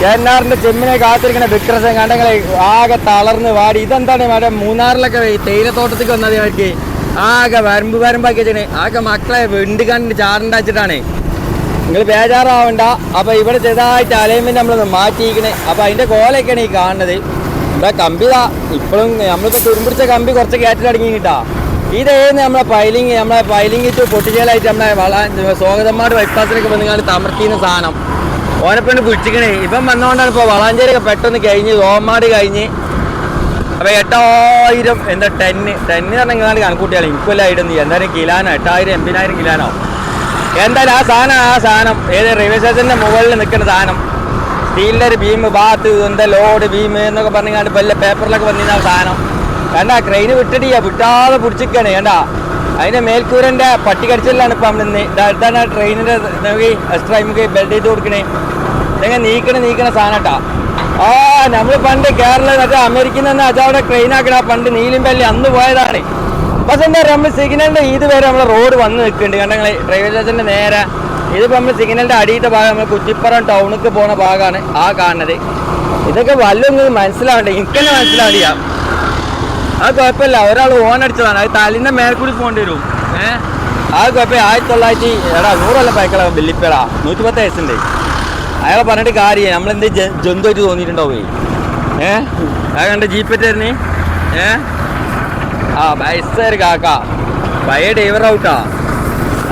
ചേന്നാറിന്റെ ചെമ്മിനെ കാത്തിരിക്കണ വിക്രസൻ കണ്ടങ്ങളെ ആകെ തളർന്ന് വാടി. ഇതെന്താണ് മറ്റേ മൂന്നാറിലൊക്കെ തേയിലത്തോട്ടത്തേക്ക് വന്നത് അവർക്ക് ആകെ വരമ്പ് വരമ്പാക്കി ആകെ മക്കളെ വെണ്ട് കണ്ടിന് ചാറുണ്ടാച്ചിട്ടാണ് നിങ്ങൾ ബേജാറാവണ്ട. അപ്പൊ ഇവിടെ ചെറുതായിട്ട് അലൈൻമെന്റ് നമ്മളൊന്ന് മാറ്റിയിരിക്കണേ. അപ്പൊ അതിന്റെ കോലൊക്കെയാണ് ഈ കാണുന്നത്. ഇവിടെ കമ്പി ഇതാ. ഇപ്പോഴും നമ്മളിപ്പോ തുരുമ്പിടിച്ച കമ്പി കുറച്ച് കയറ്റിലടങ്ങി കിട്ടാ. ഇതേന്ന് നമ്മളെ പൈലിങ് നമ്മളെ പൈലിങ് ഇട്ട് പൊട്ടിച്ചേലായിട്ട് നമ്മളെ വള സ്വാഗതന്മാർ ബൈപ്പാസിനൊക്കെ വന്നുകൊണ്ട് തമർത്തിയുന്ന സാധനം. ഓനെപ്പെണ്ട് പിടിച്ചിക്കണേ. ഇപ്പം വന്നുകൊണ്ടാണ് ഇപ്പോൾ വളാഞ്ചേരിയൊക്കെ പെട്ടെന്ന് കഴിഞ്ഞ് ഓമാട് കഴിഞ്ഞ്. അപ്പൊ എട്ടായിരം എന്താ ടെന്ന് ടെന്ന് പറഞ്ഞാൽ കണക്കൂട്ടിയാൽ ഇക്കൊല്ലായിട്ടൊന്നും എന്തായാലും കിലാനോ എട്ടായിരം എൺപതിനായിരം കിലാനോ. എന്തായാലും ആ സാധനം ആ സാധനം. ഏത് റെയിൽവേ സ്റ്റേഷന്റെ മുകളിൽ നിൽക്കുന്ന സാധനം. സ്റ്റീലിന്റെ ഒരു ബീം ബാത്ത് എന്താ ലോഡ് ബീം എന്നൊക്കെ പറഞ്ഞാണ്ട് വല്ല പേപ്പറിലൊക്കെ വന്നിരുന്ന സാധനം. കണ്ട ക്രെയിന് വിട്ടിട്ടില്ല. വിട്ടാതെ പിടിച്ചിരിക്കണേ. കണ്ട? അതിന്റെ മേൽക്കൂരന്റെ പട്ടികടിച്ചിലാണ് ഇപ്പൊ നമ്മൾ ഇതാണ് ട്രെയിനിന്റെ നമുക്ക് എക്സ്ട്രാ ബെൽഡ് ചെയ്ത് കൊടുക്കണേ. ഇതെങ്ങനെ നീക്കണ നീക്കണ സാധനട്ടാ ആ നമ്മൾ പണ്ട് കേരള അമേരിക്കയിൽ നിന്ന് അതവിടെ ട്രെയിൻ ആക്കണ പണ്ട് നീലിമ്പല്ലി അന്ന് പോയതാണ്. പക്ഷെ എന്താ പറയുക നമ്മൾ സിഗ്നലിന്റെ ഇത് വരെ നമ്മളെ റോഡ് വന്ന് നിൽക്കുന്നുണ്ട്. ഞങ്ങൾ റെയിൽവേ സ്റ്റേഷന്റെ നേരെ. ഇതിപ്പോ നമ്മൾ സിഗ്നലിന്റെ അടിയത്തെ ഭാഗം നമ്മൾ കുറ്റിപ്പുറം ടൗണിക്ക് പോണ ഭാഗമാണ് ആ കാണുന്നത്. ഇതൊക്കെ വല്ലൊന്നും മനസ്സിലാവണ്ടേ? എനിക്കെന്നെ മനസ്സിലാവില്ല അത് കുഴപ്പമില്ല. ഒരാൾ ഓൺ അടിച്ചതാണ്. അത് തലിന്റെ മേൽക്കൂടി കൂടി പോകേണ്ടി വരും. ഏഹ് അത് കുഴപ്പമില്ല. ആയിരത്തി തൊള്ളായിരത്തി എടാ നൂറല്ല പൈക്കള വെല്ലിപ്പേടാ നൂറ്റി പത്ത് വയസ്സുണ്ട്. അയാളെ പറഞ്ഞിട്ട് കാര്യം നമ്മളെന്ത് ജന്തുവായിട്ട് തോന്നിയിട്ടുണ്ടാവേ? ഏഹ് ആ കണ്ട ജീപ്പറ്റായിരുന്നേ ഏഹ് ആ ബൈസർ കാക്ക. പയ്യ ഡ്രൈവർ ഔട്ടാ.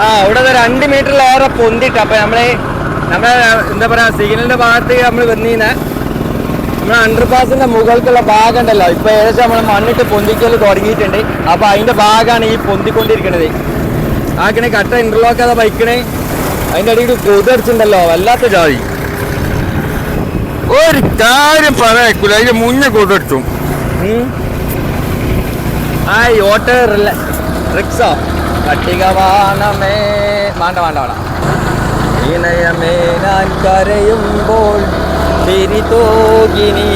ആ അവിടെ രണ്ട് മീറ്ററിലേറെ പൊന്തിട്ട്. അപ്പൊ നമ്മളെ നമ്മളെ എന്താ പറയാ സിഗ്നലിന്റെ ഭാഗത്ത് നമ്മൾ വന്നീനെ. നമ്മളെ അണ്ടർപാസിന്റെ മുകൾക്കുള്ള ഭാഗം ഉണ്ടല്ലോ ഇപ്പൊ ഏകദേശം നമ്മൾ മണ്ണിട്ട് പൊന്തിക്കൽ തുടങ്ങിയിട്ടുണ്ട്. അപ്പൊ അതിന്റെ ഭാഗമാണ് ഈ പൊന്തിക്കൊണ്ടിരിക്കണത്. ആക്കണേ കട്ട ഇന്റർലോക്ക് അതാ ബൈക്കണേ അതിന്റെ അടിയിൽ കൊതടിച്ചിട്ടുണ്ടല്ലോ വല്ലാത്ത ജാതി. ഒരു കാര്യം പറയക്കൂല അതിന്റെ മുന്നേ കൊണ്ടടിച്ചു ഉം. ആ ഈ ഓട്ടോ റിക്സോ കട്ടിക വാണമേ വേണ്ട വേണ്ട വേണ്ട. ഇണയമേ ഞാൻ കരയുമ്പോൾ തിരിതോകിനി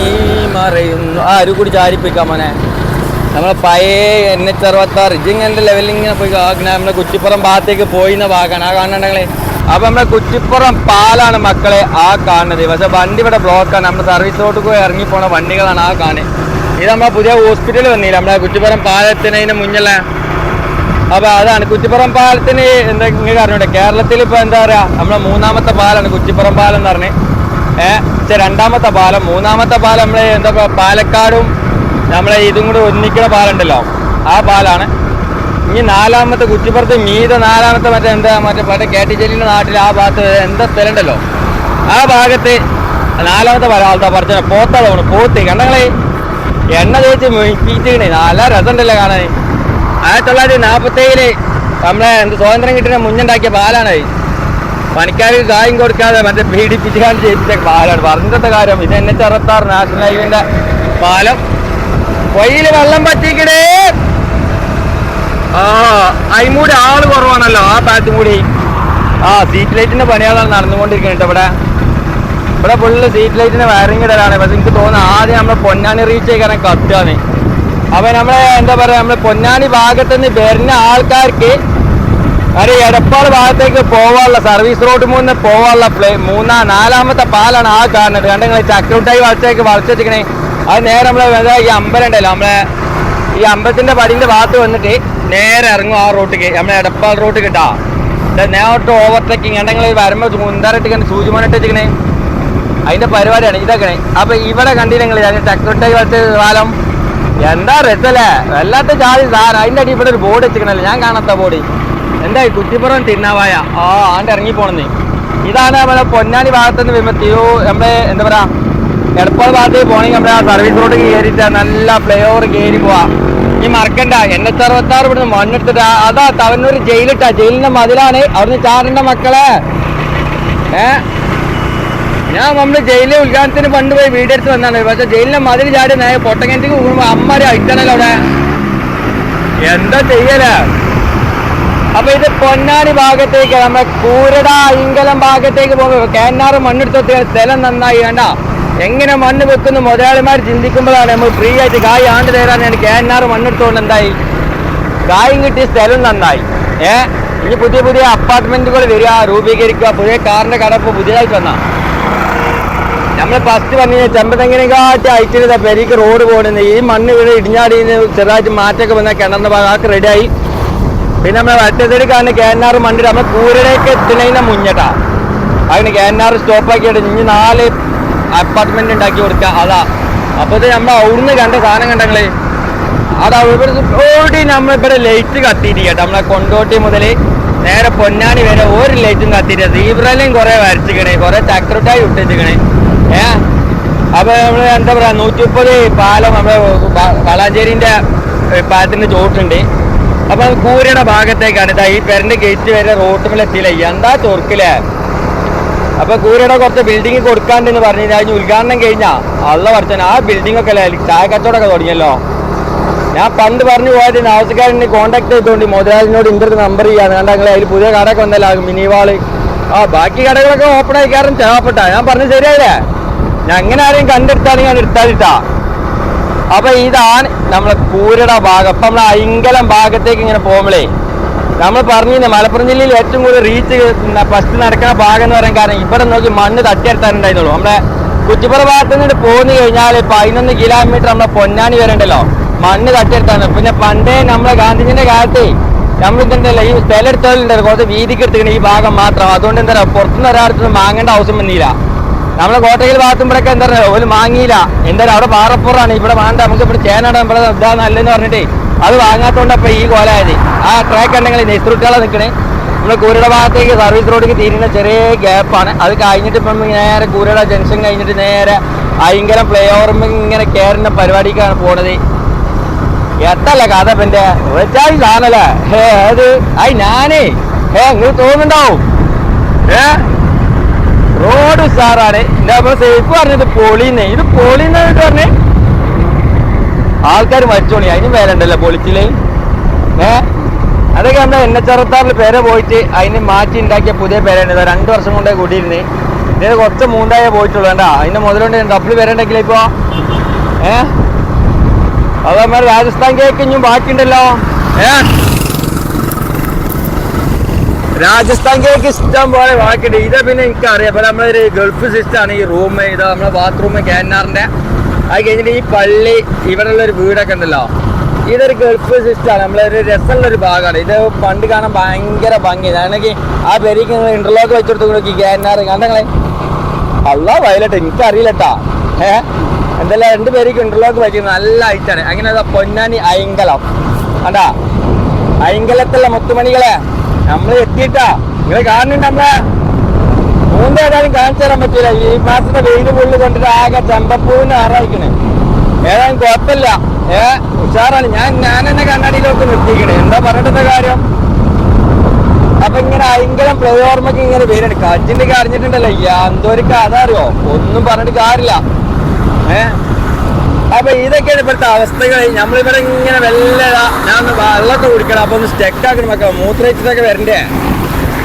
മറയുന്നു. ആ ഒരു കൂടി ചാരിപ്പിക്കാം മോനെ. നമ്മളെ പഴയ എൻ എച്ച് അറുപത്താറ് ഇജിങ്ങന്റെ ലെവലിങ്ങനെ പോയി കാണാൻ നമ്മളെ കുറ്റിപ്പുറം ഭാഗത്തേക്ക് പോയിന്ന ഭാഗമാണ് ആ കാണുന്നുണ്ടെങ്കിൽ അപ്പം നമ്മളെ കുറ്റിപ്പുറം പാലാണ് മക്കളെ ആ കാണുന്നത്. പക്ഷെ വണ്ടി ഇവിടെ ബ്ലോക്കാണ് നമ്മുടെ സർവീസ് റോഡ് പോയി ഇറങ്ങി പോണ വണ്ടികളാണ് ആ കാണുന്നത്. ഇത് നമ്മളെ പുതിയ ഹോസ്പിറ്റൽ വന്നില്ല. നമ്മളെ കുറ്റിപ്പുറം പാലത്തിനതിന് മുന്നിലെ അപ്പൊ അതാണ്. കുറ്റിപ്പുറം പാലത്തിന് എന്താ ഇങ്ങനെ അറിഞ്ഞൂടെ? കേരളത്തിൽ ഇപ്പൊ എന്താ പറയാ? നമ്മളെ മൂന്നാമത്തെ പാലാണ് കുറ്റിപ്പുറം പാലം എന്ന് പറഞ്ഞ്. ഏഹ് രണ്ടാമത്തെ പാലം. മൂന്നാമത്തെ പാലം നമ്മളെ എന്താ പാലക്കാടും നമ്മളെ ഇതും കൂടെ ഒന്നിക്കുന്ന പാലുണ്ടല്ലോ. ആ പാലാണ്. ഇനി നാലാമത്തെ കുറ്റിപ്പുറത്ത് മീത നാലാമത്തെ മറ്റേ എന്താ മറ്റേ മറ്റേ കേട്ടിച്ചേരിന്റെ നാട്ടിൽ ആ ഭാഗത്ത് എന്താ സ്ഥലമുണ്ടല്ലോ? ആ ഭാഗത്ത് നാലാമത്തെ പാലം ആൾത്താ പറഞ്ഞ പോത്താ പോത്ത്. കണ്ടങ്ങളെ? എണ്ണ തേച്ച് മീറ്റിക്കണേ നല്ല രസമുണ്ടല്ലോ കാണാൻ. ആയിരത്തി തൊള്ളായിരത്തി നാൽപ്പത്തേഴിൽ നമ്മളെ എന്ത് സ്വാതന്ത്ര്യം കിട്ടുന്ന മുന്നുണ്ടാക്കിയ പാലാണ്. പണിക്കാർക്ക് കായും കൊടുക്കാതെ മറ്റേ പീഡിപ്പിച്ചുകൊണ്ട് ചെയ്യിപ്പിച്ച പാലാണ്. പറഞ്ഞിട്ടത്തെ കാര്യം ഇത് എൻ എച്ച് നാഷണൽ ഹൈവേന്റെ പാലം. പൊയ്യിൽ വെള്ളം പറ്റിക്കണേ ആ അതിമൂടി ആൾ കുറവാണല്ലോ ആ ഭാഗത്തും കൂടി. ആ സീറ്റ് ലൈറ്റിന്റെ പണികളാണ് നടന്നുകൊണ്ടിരിക്കുന്നത് ഇവിടെ. ഇവിടെ ഫുള്ള് സീറ്റ് ലൈറ്റിന്റെ വയറിംഗ് ഇടലാണ്. പക്ഷെ എനിക്ക് തോന്നുന്നു ആദ്യം നമ്മളെ പൊന്നാനി റീച്ച് ചെയ്യാൻ കത്തുകയാണ് അപ്പൊ നമ്മളെ എന്താ പറയാ നമ്മളെ പൊന്നാനി ഭാഗത്ത് നിന്ന് വരുന്ന ആൾക്കാർക്ക് ഒരു എടപ്പാൾ ഭാഗത്തേക്ക് പോവാനുള്ള സർവീസ് റോഡ് മൂന്ന് പോവാനുള്ള പ്ലേ മൂന്നാ നാലാമത്തെ പാലാണ് ആ കാണുന്നത്. കണ്ട നിങ്ങൾ ചക്രൂട്ടായി വളച്ചേക്ക് വളച്ച് വെച്ചിക്കണേ അത് നേരെ നമ്മളെ ഈ അമ്പലം ഉണ്ടല്ലോ നമ്മളെ ഈ അമ്പലത്തിന്റെ പടിന്റെ ഭാഗത്ത് വന്നിട്ട് നേരെ ഇറങ്ങും ആ റോട്ടിക്ക് നമ്മളെ എടപ്പാൾ റോട്ട് കിട്ടാ നേരത്തെ ഓവർടേക്കിങ് കണ്ടെങ്കിൽ വരുമ്പോൾ മുന്താറിട്ട് കണ്ട് സൂചിമോനിട്ട് വെച്ചിക്കണേ അതിന്റെ പരിപാടിയാണ് ഇതൊക്കെ അപ്പൊ ഇവിടെ കണ്ടില്ലെങ്കിൽ ചക്രൂട്ടായി വളച്ച കാലം എന്താ രസല്ലേ വല്ലാത്ത ജാതി സാർ അതിന്റെ അടി ഇവിടെ ഒരു ബോർഡ് വെച്ചിക്കണല്ലോ ഞാൻ കാണാത്ത ബോർഡ് എന്താ ഈ കുറ്റിപ്പുറം തിന്നാവായ ആ ആണ്ട് ഇറങ്ങി പോണെന്നേ. ഇതാണ് നമ്മളെ പൊന്നാനി ഭാഗത്ത് നിന്ന് തിരു നമ്മളെ എന്താ പറയാ എടപ്പാൾ ഭാഗത്ത് പോണെങ്കിൽ നമ്മുടെ ആ സർവീസ് റോഡ് കയറിയിട്ട് നല്ല ഫ്ലൈ ഓവർ കയറി പോവാ. ഈ മറക്കണ്ട എൻ എച്ച് അറുപത്തി ഇവിടുന്ന് മണ്ണെടുത്തിട്ട് അതാ തവന്നൂർ ജയിലിട്ടാ. ജയിലിന്റെ മതിലാണ്. അവിടുന്ന് ചാറിന്റെ മക്കളെ. ഏ? ഞാൻ നമ്മൾ ജയിലിലെ ഉദ്ഘാടനത്തിന് പണ്ട് പോയി വീടെടുത്ത് വന്നാണ്. പക്ഷെ ജയിലിന്റെ മതിൽ ചാടി നേരെ പൊട്ടങ്ങനത്തേക്ക് പോകുമ്പോ അമ്മരെ അയക്കണല്ലോ അവിടെ. എന്താ ചെയ്യലേ? അപ്പൊ ഇത് പൊന്നാനി ഭാഗത്തേക്ക് നമ്മുടെ കൂരട ഇങ്കലം ഭാഗത്തേക്ക് പോകുമ്പോൾ കേന്നാറ് മണ്ണെടുത്ത് സ്ഥലം നന്നായി വേണ്ട എങ്ങനെ മണ്ണ് വെക്കുന്ന മുതലാളിമാർ ചിന്തിക്കുമ്പോഴാണ് നമ്മൾ ഫ്രീ ആയിട്ട് കായ് ആണ്ട് തരാനാണ് കേന്നാറ് മണ്ണെടുത്തുകൊണ്ട് എന്തായി? കായും കിട്ടിയ സ്ഥലം നന്നായി. ഏ? ഇനി പുതിയ പുതിയ അപ്പാർട്ട്മെന്റുകൾ വരിക രൂപീകരിക്കുക. പുതിയ കാറിന്റെ കടപ്പ് പുതിയതായിട്ട് വന്ന. നമ്മൾ ഫസ്റ്റ് പറഞ്ഞ ചെമ്പതെങ്ങിനെക്കാട്ടി അയച്ചിരുന്ന പെരിക്ക് റോഡ് പോകുന്നത് ഈ മണ്ണ് ഇവിടെ ഇടിഞ്ഞാടി ചെറുതായിട്ട് മാറ്റമൊക്കെ വന്ന കിണറിന്റെ ഭാഗം. റെഡിയായി പിന്നെ നമ്മളെ വറ്റത്തേക്ക് കാണുന്ന കേന്നാർ മണ്ടിട്ട് നമ്മൾ കൂരടേക്ക് എത്തുന്നതിന് മുന്നേട്ടാ. അതിന് കേന്നാർ സ്റ്റോപ്പാക്കിയിട്ട് ഇനി നാല് അപ്പാർട്ട്മെന്റ് ഉണ്ടാക്കി കൊടുക്കുക അതാ. അപ്പൊ ഇത് നമ്മൾ അവിടുന്ന് കണ്ട സാധനം കണ്ടങ്ങളെ? അതാ ഇവിടെ ഓടി നമ്മളിവിടെ ലൈറ്റ് കത്തിയിരിക്കട്ടെ നമ്മളെ കൊണ്ടോട്ടി മുതൽ നേരെ പൊന്നാണി വരെ ഒരു ലൈറ്റും കത്തിയിട്ട് സീബ്രലയും കുറേ വരച്ചിക്കണേ കുറേ ചക്രട്ടായി ഇട്ടിച്ചിക്കണേ. ഏ? അപ്പൊ നമ്മൾ എന്താ പറയാ നൂറ്റി മുപ്പത് പാലം നമ്മളെ വളാഞ്ചേരിന്റെ പാലത്തിന്റെ ചോട്ടുണ്ട് അപ്പൊ കൂരയുടെ ഭാഗത്തേക്കാണ്. ഇതാ ഈ പെരന്റെ ഗേറ്റ് വരെ റോട്ടുമ്പോൾ എത്തിയില്ല? എന്താ ചൊറുക്കില്ലേ അപ്പൊ കൂരയുടെ കുറച്ച് ബിൽഡിംഗ് കൊടുക്കാണ്ടെന്ന് പറഞ്ഞു കഴിഞ്ഞാൽ ഉദ്ഘാടനം കഴിഞ്ഞാ അള്ള പഠിച്ചാൽ ആ ബിൽഡിംഗ് ഒക്കെ അല്ലേ ചായ കച്ചവടമൊക്കെ തുടങ്ങിയല്ലോ? ഞാൻ പണ്ട് പറഞ്ഞു പോയത് ആവശ്യക്കാരനെ കോണ്ടാക്ട് ചെയ്തുകൊണ്ട് മുതലാളിനോട് ഇന്റർ നമ്പർ ചെയ്യാന്ന്. കണ്ട നിങ്ങൾ അതിൽ പുതിയ കടയൊക്കെ വന്നല്ലോ മിനിവാൾ ആ ബാക്കി കടകളൊക്കെ ഓപ്പൺ ആയി കാരണം ഞാൻ പറഞ്ഞു ശരിയായില്ലേ? ഞാൻ അങ്ങനെ ആരെയും കണ്ടെടുത്താലും ഞാൻ എടുത്താലിട്ടാ അപ്പൊ ഇതാണ് നമ്മളെ കൂരട ഭാഗം. അപ്പൊ നമ്മളെ അയിങ്കലം ഭാഗത്തേക്ക് ഇങ്ങനെ പോകുമ്പോഴേ നമ്മൾ പറഞ്ഞു മലപ്പുറം ജില്ലയിൽ ഏറ്റവും കൂടുതൽ റീച്ച് ഫസ്റ്റ് നടക്കുന്ന ഭാഗം എന്ന് പറയാൻ കാരണം ഇവിടെ നോക്കി മണ്ണ് തട്ടിയെടുത്താനുണ്ടായിരുന്നുള്ളൂ നമ്മുടെ കുറ്റിപ്പുറ ഭാഗത്ത് നിന്ന് പോന്നു കഴിഞ്ഞാൽ പതിനൊന്ന് കിലോമീറ്റർ നമ്മളെ പൊന്നാനി വരണ്ടല്ലോ മണ്ണ് തട്ടിയെടുത്താണ്. പിന്നെ പണ്ടേ നമ്മളെ ഗാന്ധിജിന്റെ കാലത്ത് നമ്മൾ ഇതുണ്ടല്ലോ ഈ സ്ഥലം എടുത്തോളുണ്ടായിരുന്നു കുറച്ച് വീതിക്ക് എടുത്തിട്ടുണ്ട് ഈ ഭാഗം മാത്രം. അതുകൊണ്ട് എന്താ പറയുക പുറത്തുനിന്ന് ഒരാളത്ത് വാങ്ങേണ്ട ആവശ്യം വന്നില്ല നമ്മളെ കോട്ടയിൽ ഭാഗത്തുമ്പോഴൊക്കെ എന്താ പറയുക ഒരു മാങ്ങിയില്ല എന്തായാലും അവിടെ പാറപ്പുറാണ് ഇവിടെ വേണ്ട നമുക്ക് ഇവിടെ ചേനാണ് ഇവിടെ ഇതാ നല്ലതെന്ന് പറഞ്ഞിട്ട് അത് വാങ്ങാത്തോണ്ട് അപ്പൊ ഈ കോലായത് ആ ട്രാക്ക് ഉണ്ടെങ്കിൽ നെസ്റുട്ടാളെ നിൽക്കണേ നമ്മൾ കൂരയുടെ ഭാഗത്തേക്ക് സർവീസ് റോഡിലേക്ക് തീരുന്ന ചെറിയ ഗ്യാപ്പാണ് അത് കഴിഞ്ഞിട്ട് ഇപ്പം നേരെ കൂരയുടെ ജംഗ്ഷൻ കഴിഞ്ഞിട്ട് നേരെ ഭയങ്കര പ്ലേ ഓവറും ഇങ്ങനെ കയറുന്ന പരിപാടിക്കാണ് പോണത്. എത്തല്ല കഥ പിന്നെ വെച്ചാൽ സാധനല്ലേ ഹേ അത് ആയി ഞാനേ. ഹേ നിങ്ങൾ തോന്നുന്നുണ്ടാവും. ഏ? റോഡ് സാറാണ് എന്റെ അപ്പൊ സേഫ് പറഞ്ഞത് പൊളിന്ന്. ഇത് പൊളിന്ന് പറഞ്ഞ? ആൾക്കാർ മരിച്ചോളി. അതിന് പേരുണ്ടല്ലോ പൊളിച്ചിൽ. ഏ? അതൊക്കെ എന്താ എൻ എച്ച് അറുപത്താറിൽ പേരെ പോയിട്ട് അതിന് മാറ്റി ഉണ്ടാക്കിയ പുതിയ പേരാണ് രണ്ടു വർഷം കൊണ്ടേ കൂടിയിരുന്നു. ഇതിന് കുറച്ച് മൂന്നായേ പോയിട്ടുള്ളൂ. വേണ്ട അതിന്റെ മുതലുണ്ട് ഡബിൾ പേരുണ്ടെങ്കിലേ ഇപ്പൊ. ഏ? അതേമാതിരി രാജസ്ഥാൻ കേക്ക് ഇനിയും ബാക്കിയുണ്ടല്ലോ. ഏ? രാജസ്ഥാൻ കേക്ക് ഇഷ്ടം പോലെ ബാക്കിയുണ്ട് ഇത് പിന്നെ എനിക്ക് അറിയാം അപ്പൊ നമ്മളൊരു ഗൾഫ് സിസ്റ്റാണ് ഈ റൂം ഇത് നമ്മളെ ബാത്റൂം ക്യാനാറിന്റെ അത് കഴിഞ്ഞിട്ട് ഈ പള്ളി ഇവിടെയുള്ള ഒരു വീടൊക്കെ ഉണ്ടല്ലോ. ഇതൊരു ഗൾഫ് സിസ്റ്റാണ് ഒരു രസമുള്ള ഒരു ഭാഗമാണ്. ഇത് പണ്ട് കാണാൻ ഭയങ്കര ഭംഗി ആണെങ്കിൽ ആ പെരിക്ക് ഇന്റർലോക്ക് വെച്ചെടുത്ത് നോക്കി കാനാറ് കണ്ടങ്ങളെ അല്ല വയലട്ട് എനിക്ക് അറിയില്ലട്ടാ ഏ? എന്തെല്ലാം രണ്ട് പേരേക്ക് ഇന്റർലോക്ക് വെച്ചത് നല്ല ഐറ്റാണ് അങ്ങനെ പൊന്നാനി അയങ്കലം കണ്ടാ? അയങ്കലത്തുള്ള മുത്തുമണികളെ. നമ്മൾ എത്തിയിട്ടാ. നിങ്ങളെ കാണുന്നുണ്ട് നമ്മളെ. മൂന്ന് കാണിച്ചു തരാൻ പറ്റൂല. ഈ മാസത്തെ വെയിൽ പുള്ളി കൊണ്ടിട്ട് ആകെ ചെമ്പപ്പൂവിന് ആറായിക്കണ്. ഏതായാലും കുഴപ്പമില്ല. ഏ ഉഷാറാണ്. ഞാൻ ഞാൻ എന്നെ കണ്ണാടിയിലോട്ട് നിർത്തിക്കണേ എന്താ പറഞ്ഞിട്ടത്തെ കാര്യം? അപ്പൊ ഇങ്ങനെ ഭയങ്കര പ്ലേ ഓർമ്മക്ക് ഇങ്ങനെ പേരാണ് കജിന്റെ അറിഞ്ഞിട്ടുണ്ടല്ലോ എന്തോ ഒരു കഥ അറിയോ ഒന്നും പറഞ്ഞിട്ട് കാര്യമില്ല. ഏ? അപ്പൊ ഇതൊക്കെയാണ് ഇപ്പോഴത്തെ അവസ്ഥകൾ നമ്മളിവിടെ ഇങ്ങനെ വെല്ല ഞാൻ വെള്ളമൊക്കെ കുടിക്കണം. അപ്പൊ ഒന്ന് സ്റ്റെക്ക് ആക്കണം ഒക്കെ മൂത്രയിച്ചിട്ടൊക്കെ വരണ്ടേ?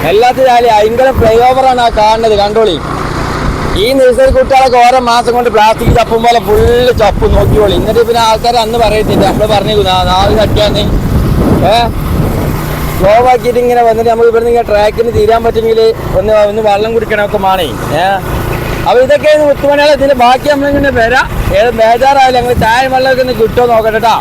എല്ലാത്തിനും ആലി ഭയങ്കര ഫ്ലൈ ഓവറാണ് ആ കാണുന്നത്. കണ്ടോളി. ഈ നഴ്സറി കുട്ടികളൊക്കെ ഓരോ മാസം കൊണ്ട് പ്ലാസ്റ്റിക് ചപ്പും പോലെ ഫുള്ള് ചപ്പ്. നോക്കിയോളി എന്നിട്ട് പിന്നെ ആൾക്കാർ അന്ന് പറയത്തില്ല. നമ്മൾ പറഞ്ഞു നാല് തട്ടിയാന്ന് ഏ? സ്ലോ ആക്കിയിട്ട് ഇങ്ങനെ വന്നിട്ട് നമ്മൾ ഇവിടുന്ന് ഇങ്ങനെ ട്രാക്കിന് തീരാൻ പറ്റുമെങ്കിൽ ഒന്ന് ഒന്ന് വെള്ളം കുടിക്കണമൊക്കെ മാണേ. ഏ? അപ്പൊ ഇതൊക്കെയാണ് മുത്തുമണിയാളെ ഇതിന്റെ ബാക്കി നമ്മളിങ്ങനെ വരാം ഏത് ബേജാറായാലും ഞങ്ങൾ ചായ വെള്ളമൊക്കെ ഒന്ന് കിട്ടുമോ നോക്കട്ടെ ട്ടാ.